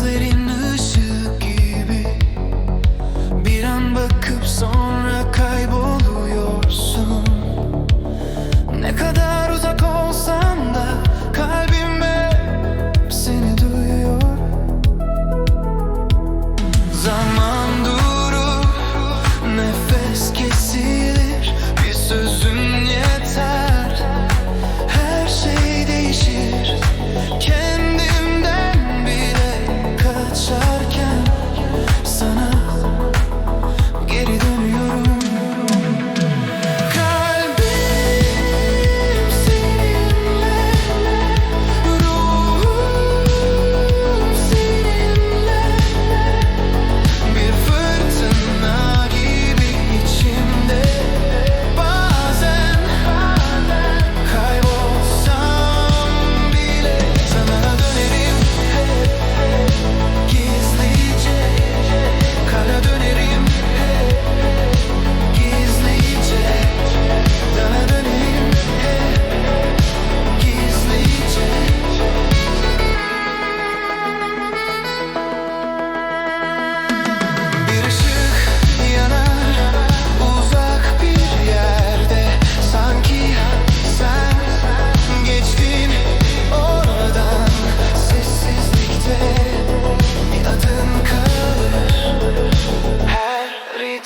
that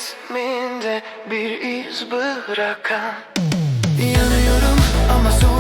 resminde bir iz bırakan. Yanıyorum ama soğuk